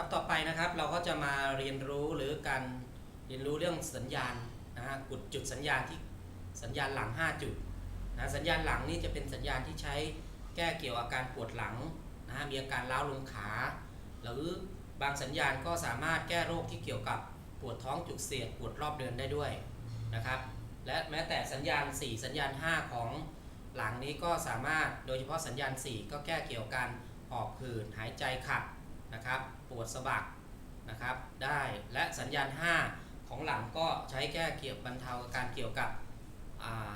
ครับต่อไปนะครับเราก็จะมาเรียนรู้หรือการเรียนรู้เรื่องสัญญาณนะฮะกดจุดสัญญาณที่สัญญาณหลัง 5 จุดนะสัญญาณหลังนี่จะเป็นสัญญาณที่ใช้แก้เกี่ยวอาการปวดหลังนะฮะมีอาการล้าวลงขา หรือบางสัญญาณก็สามารถแก้โรคที่เกี่ยวกับปวดท้องจุกเสียดปวดรอบเดือนได้ด้วยนะครับและแม้แต่สัญญาณ 4 สัญญาณ 5 ของหลังนี้ก็สามารถโดยเฉพาะสัญญาณ 4 ก็แก้เกี่ยวกับการหอบหืดหายใจขัดนะครับ ปวดสะบักนะครับได้และสัญญาณ 5 ของหลังก็ใช้แก้เกี่ยวบรรเทาอาการเกี่ยวกับอา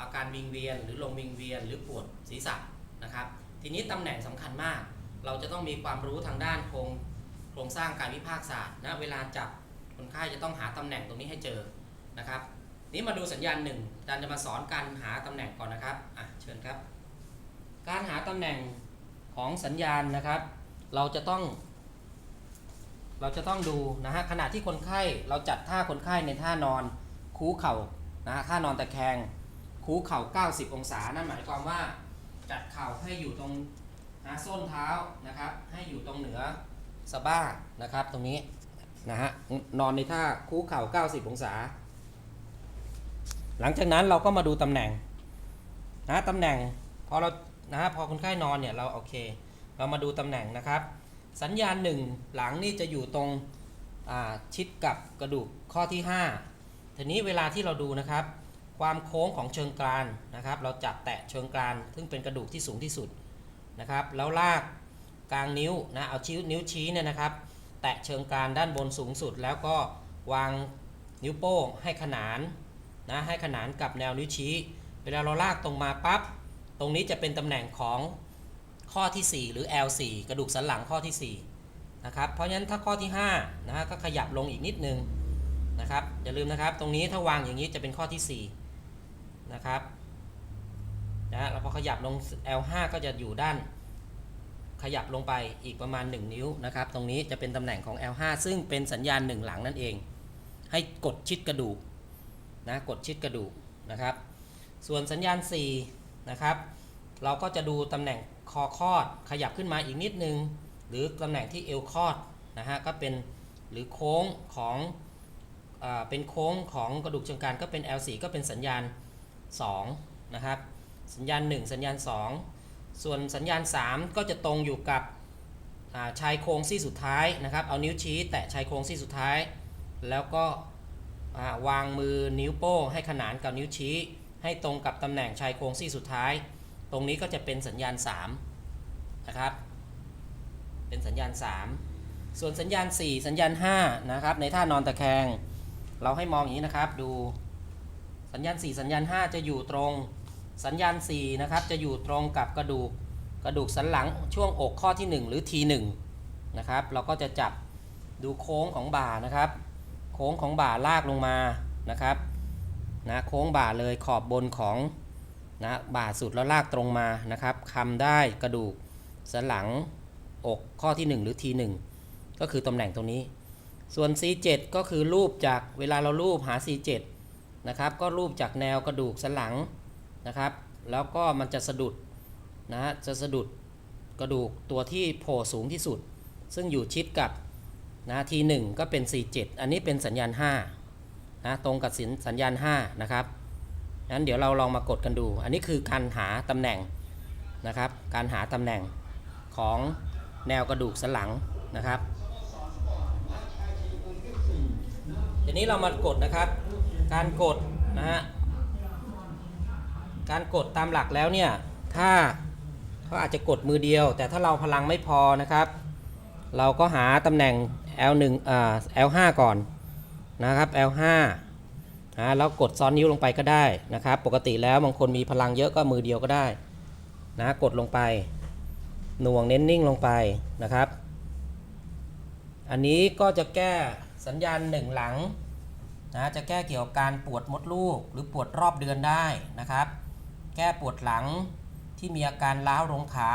อาการวิงเวียนหรือลงวิงเวียนหรือปวดศีรษะนะครับ ทีนี้ตำแหน่งสำคัญมาก เราจะต้องมีความรู้ทางด้านโครงโครงสร้างการวิภาคศาสตร์นะเวลาจับคนไข้จะต้องหาตำแหน่งตรงนี้ให้เจอนะครับนี้มาดูสัญญาณหนึ่งอาจารย์จะมาสอนการหาตำแหน่งก่อนนะครับอะเชิญครับ การหาตำแหน่งของสัญญาณนะครับ เราจะต้อง เราจะต้องดูนะฮะขณะที่คนไข้เราจัดท่าคนไข้ในท่านอนคูเข่านะฮะท่านอนตะแคงคูเข่า 90 องศา นั่นหมายความว่าจัดเข่าให้อยู่ตรงนะส้นเท้านะครับ ให้อยู่ตรงเหนือสะบ้านะครับ ตรงนี้นะฮะนอนในท่าคูเข่า 90 องศา หลังจากนั้นเราก็มาดูตำแหน่งนะตำแหน่งพอเรานะฮะพอคนไข้นอนเนี่ยเราโอเค เรามาดูตำแหน่งนะครับ สัญญาณหนึ่งหลังนี่จะอยู่ตรงชิดกับกระดูกข้อที่ 5 ทีนี้เวลาที่เราดูนะครับ ความโค้งของเชิงกรานนะครับ เราจับแตะเชิงกรานซึ่งเป็นกระดูกที่สูงที่สุดนะครับ แล้วลากกลางนิ้วนะเอาชี้นิ้วชี้เนี่ยนะครับ แตะเชิงกรานด้านบนสูงสุด แล้วก็วางนิ้วโป้งให้ขนานนะให้ขนานกับแนวนิ้วชี้ เวลาเราลากตรงมาปั๊บตรงนี้จะเป็นตำแหน่งของ ข้อที่ 4 หรือ L4 กระดูกสันหลังข้อที่4นะครับเพราะฉะนั้นถ้าข้อที่5นะฮะก็ขยับลงอีกนิดนึงนะครับอย่าลืมนะครับตรงนี้ถ้าวางอย่างนี้จะเป็นข้อที่4นะครับนะแล้วพอขยับลง L5 ก็จะอยู่ด้าน ขยับลงไปอีกประมาณ 1 นิ้วนะครับตรงนี้จะเป็นตำแหน่งของ L5 ซึ่งเป็นสัญญาณ1หลังนั่นเอง ให้กดชิดกระดูกนะกดชิดกระดูกนะครับ ส่วนสัญญาณ 4 นะครับ เราก็จะดูตำแหน่ง คอคอดขยับขึ้นมาอีกนิดนึง หรือตำแหน่งที่เอวคอดนะฮะก็เป็นหรือโค้งของอเป็นโค้งของกระดูกเชิงกรานก็เป็น L4 ก็เป็นสัญญาณ2นะครับสัญญาณ 1 สัญญาณ 2 ส่วนสัญญาณ 3 ก็จะตรงอยู่กับาชายโครงซี่สุดท้ายนะครับ เอานิ้วชี้แตะชายโครงซี่สุดท้าย แล้วก็าวางมือนิ้วโป้งให้ขนานกับนิ้วชี้ ให้ตรงกับตำแหน่งชายโครงซี่สุดท้าย ตรงนี้ก็จะเป็นสัญญาณ 3 นะครับ เป็นสัญญาณ 3 ส่วนสัญญาณ 4 สัญญาณ 5 นะครับ ในท่านอนตะแคง เราให้มองอย่างนี้นะครับ ดู สัญญาณ 4 สัญญาณ 5 จะอยู่ตรง สัญญาณ 4 นะครับ จะอยู่ตรงกับกระดูก กระดูกสันหลังช่วงอกข้อที่ 1 หรือ T1 นะครับ เราก็จะจับดูโค้งของบ่านะครับ โค้งของบ่าลากลงมา นะครับ นะ โค้งบ่าเลยขอบบนของ นะบ่าสุดแล้วลากตรงมานะครับคำได้กระดูกสันหลังอกข้อที่ 1 หรือ T1 ก็คือตำแหน่งตรงนี้ ส่วน C7 ก็คือรูปจากเวลาเรารูปหา C7 นะครับก็รูปจากแนวกระดูกสันหลังนะครับ แล้วก็มันจะสะดุดนะจะสะดุดกระดูกตัวที่โผล่สูงที่สุด ซึ่งอยู่ชิดกับนะ T1 ก็เป็น C7 อันนี้เป็นสัญญาณ5นะตรงกับสัญญาณ5นะครับ งั้นเดี๋ยวเราลองมากดกันดู อันนี้คือการหาตำแหน่งนะครับ การหาตำแหน่งของแนวกระดูกสันหลังนะครับทีนี้เรามากดนะครับ การกดนะฮะการกดตามหลักแล้วเนี่ยถ้าเขาอาจจะกดมือเดียว แต่ถ้าเราพลังไม่พอนะครับ เราก็หาตำแหน่ง L1 อ่า L5 ก่อนนะครับ L5 นะแล้วกดซ้อนนิ้วลงไปก็ได้นะครับ ปกติแล้วบางคนมีพลังเยอะก็มือเดียวก็ได้นะกดลงไปหน่วงเน้นนิ่งลงไปนะครับ อันนี้ก็จะแก้สัญญาณหนึ่งหลังนะจะแก้เกี่ยวกับการปวดมดลูก หรือปวดรอบเดือนได้นะครับ แก้ปวดหลังที่มีอาการร้าวลงขา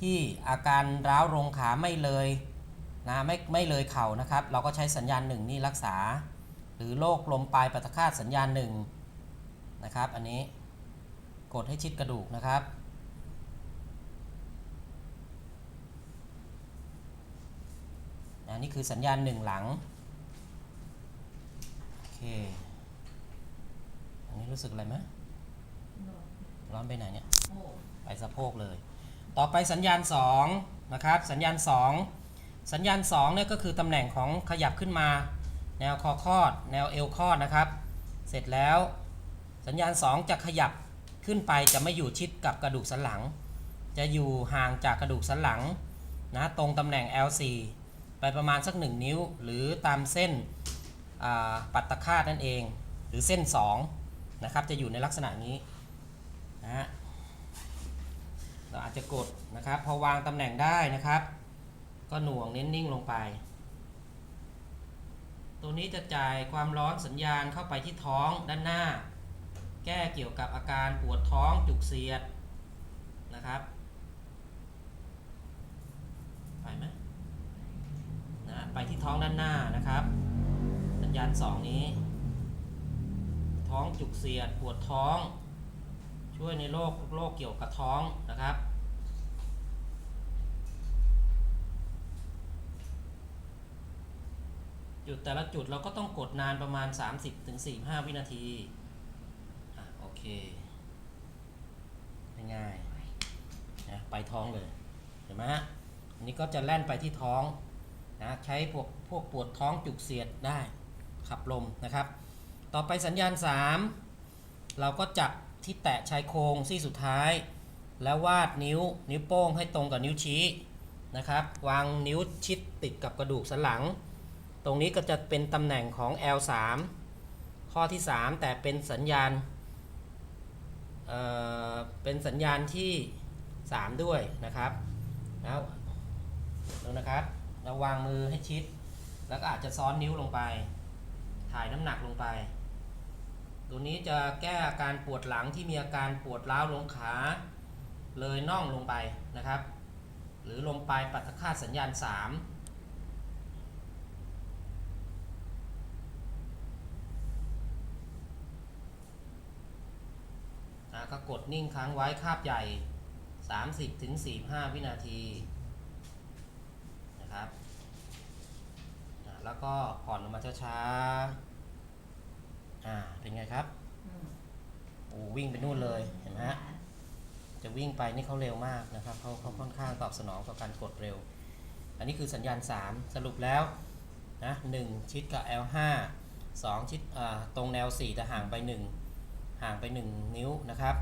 ที่อาการร้าวลงขาไม่เลยนะไม่ไม่เลยเข่านะครับ เราก็ใช้สัญญาณหนึ่งนี่รักษา หรือโรคลมปลายปัตคาตสัญญาณหนึ่งนะครับ อันนี้กดให้ชิดกระดูกนะครับ อันี่คือสัญญาณหนึ่งหลัง โอเค อันนี้รู้สึกอะไรไหมร้อนไปไหนเนี่ย ไปสะโพกเลย ต่อไปสัญญาณ2นะครับ สัญญาณ 2 สัญญาณ2เนี่ยก็คือตำแหน่งของขยับขึ้นมา แนวคอคอด แนวเอวคอดนะครับ เสร็จแล้ว สัญญาณ 2 จะขยับขึ้นไปจะไม่อยู่ชิดกับกระดูกสันหลัง จะอยู่ห่างจากกระดูกสันหลังนะตรงตำแหน่ง L4 ไปประมาณสัก 1 นิ้ว หรือตามเส้นปัตตคาตนั่นเอง หรือเส้น 2 นะครับ จะอยู่ในลักษณะนี้นะฮะเราอาจจะกดนะครับ พอวางตำแหน่งได้นะครับ ก็หน่วงเน้นนิ่งลงไป ตัวนี้จะจ่ายความร้อนสัญญาณเข้าไปที่ท้องด้านหน้า แก้เกี่ยวกับอาการปวดท้องจุกเสียดนะครับไปไหมนะไปที่ท้องด้านหน้านะครับ สัญญาณ 2 นี้ ท้องจุกเสียดปวดท้อง ช่วยในโรคโรคเกี่ยวกับท้องนะครับ จุดแต่ละจุดเราก็ต้องกดนานประมาณ 30-45 วินาทีอะโอเค ง่ายๆนะไปท้องเลย เห็นไหมฮะอันนี้ก็จะแล่นไปที่ท้องนะใช้พวกพวกปวดท้องจุกเสียดได้ขับลมนะครับ ต่อไปสัญญาณ 3 เราก็จับที่แตะชายโครงซี่สุดท้าย แล้ววาดนิ้วนิ้วโป้งให้ตรงกับนิ้วชี้นะครับ วางนิ้วชิดติดกับกระดูกสันหลัง ตรงนี้ก็จะเป็นตำแหน่งของ L3 ข้อที่ 3 แต่เป็นสัญญาณเเป็นสัญญาณที่ 3 ด้วยนะครับแล้วดูนะครับเราวางมือให้ชิด แล้วก็อาจจะซ้อนนิ้วลงไป ถ่ายน้ำหนักลงไป ตัวนี้จะแก้อาการปวดหลังที่มีอาการปวดร้าวลงขาเลยน่องลงไปนะครับ หรือลงปลายปัตตคาสัญญาณ 3 ก็กดนิ่งค้างไว้คาบใหญ่ 30ถึง45 วินาทีนะครับอะแล้วก็ผ่อนลงมาช้าๆอ่าเป็นไงครับโอ้วิ่งไปนู่นเลยเห็นไหมฮะจะวิ่งไปนี่เขาเร็วมากนะครับเขาเขาค่อนข้างตอบสนองต่อการกดเร็ว อันนี้คือสัญญาณ 3 สรุปแล้วนะ1ชิดกับ L5 2 ชิดอ่าตรงแนว4จะห่างไป 1 ห่างไป 1 นิ้วนะครับ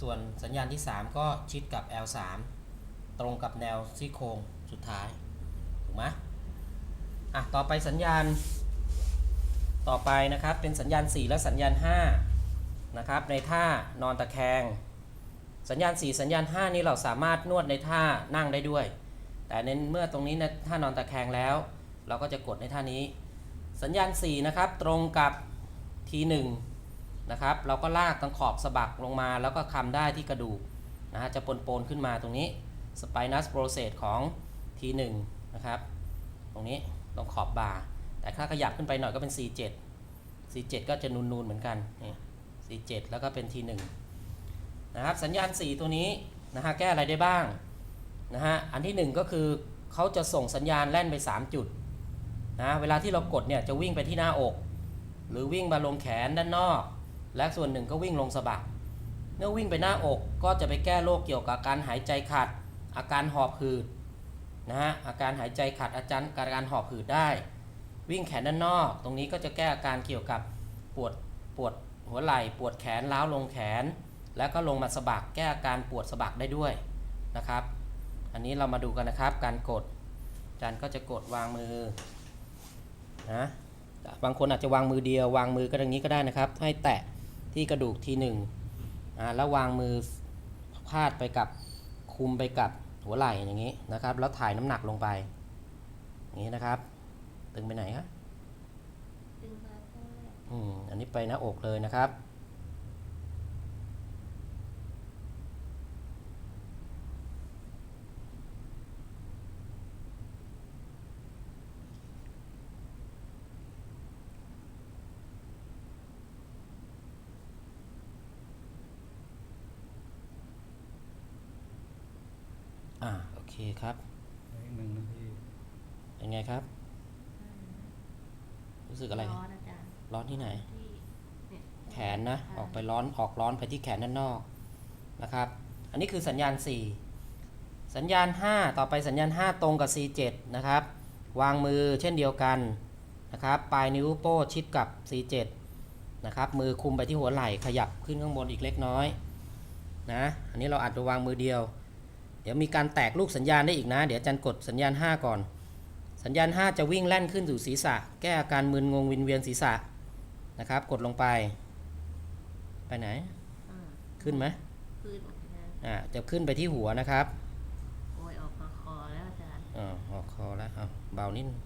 ส่วนสัญญาณที่ 3 ก็ชิดกับ L3 ตรงกับแนวซี่โครงสุดท้าย ถูกไหมอะ ต่อไปสัญญาณ ต่อไปนะครับ เป็นสัญญาณ 4 และสัญญาณ 5 นะครับ ในท่านอนตะแคง สัญญาณ 4 สัญญาณ 5 นี้เราสามารถนวดในท่านั่งได้ด้วย แต่ในเมื่อตรงนี้นะท่านอนตะแคงแล้ว เราก็จะกดในท่านี้ สัญญาณ 4 นะครับ ตรงกับ T1 นะครับ เราก็ลากตรงขอบสะบักลงมา แล้วก็คำได้ที่กระดูกนะฮะจะปนปนขึ้นมาตรงนี้ spinous process ของ T1 นะครับ ตรงนี้ตรงขอบบ่าแต่ถ้าขยับขึ้นไปหน่อยก็เป็น C7 C7 ก็จะนูนๆเหมือนกันนี่ C7 แล้วก็เป็น T1 นะครับสัญญาณ 4 ตัวนี้นะฮะแก้อะไรได้บ้างนะฮะอันที่ 1 ก็คือเขาจะส่งสัญญาณแล่นไป 3 จุดนะเวลาที่เรากดเนี่ยจะวิ่งไปที่หน้าอก หรือวิ่งมาลงแขนด้านนอก และส่วนหนึ่งก็วิ่งลงสะบักเมื่อวิ่งไปหน้าอกก็จะไปแก้โรคเกี่ยวกับการหายใจขัด อาการหอบหืดนะฮะอาการหายใจขัดอาจารย์การการหอบหืดได้ วิ่งแขนด้านนอก ตรงนี้ก็จะแก้อาการเกี่ยวกับปวดปวดหัวไหล่ปวดแขนล้าวลงแขน แล้วก็ลงมาสะบักแก้อาการปวดสะบักได้ด้วยนะครับ อันนี้เรามาดูกันนะครับ การกดอาจารย์ก็จะกดวางมือนะบางคนอาจจะวางมือเดียววางมือก็อย่างนี้ก็ได้นะครับ ให้แตะ ที่กระดูกทีหนึ่งอ่าแล้ววางมือพาดไปกับคุมไปกับหัวไหล่อย่างนี้นะครับ แล้วถ่ายน้ำหนักลงไป อย่างนี้นะครับ ตึงไปไหนครับดึงมาใต้อืมอันนี้ไปหน้าอกเลยนะครับ อ่าโอเคครับอีกหนึ่งนาทีเป็นไงครับ รู้สึกอะไร ร้อนอาจารย์ร้อนที่ไหน ที่เนี่ยแขนนะ ออกไปร้อนออกร้อนไปที่แขนด้านนอกนะครับ อันนี้คือสัญญาณ 4 สัญญาณ 5 ต่อไปสัญญาณ 5 ตรงกับ C7 นะครับ วางมือเช่นเดียวกันนะครับ ปลายนิ้วโป้ชิดกับ C7 นะครับ มือคุมไปที่หัวไหล่ขยับขึ้นข้างบนอีกเล็กน้อยนะ อันนี้เราอาจจะวางมือเดียวเดี๋ยวมีการแตกลูกสัญญาณได้อีกนะ เดี๋ยวอาจารย์กดสัญญาณ 5 ก่อน สัญญาณ 5 จะวิ่งแล่นขึ้นสู่ศีรษะ แก้อาการมึนงงวินเวียนศีรษะนะครับ กดลงไป ไปไหนอ่าขึ้นไหมขึ้นอาจารย์อ่าจะขึ้นไปที่หัวนะครับ โอ้ยออกมาคอแล้วอาจารย์อ่าออกคอแล้วเอาเบานิดนึง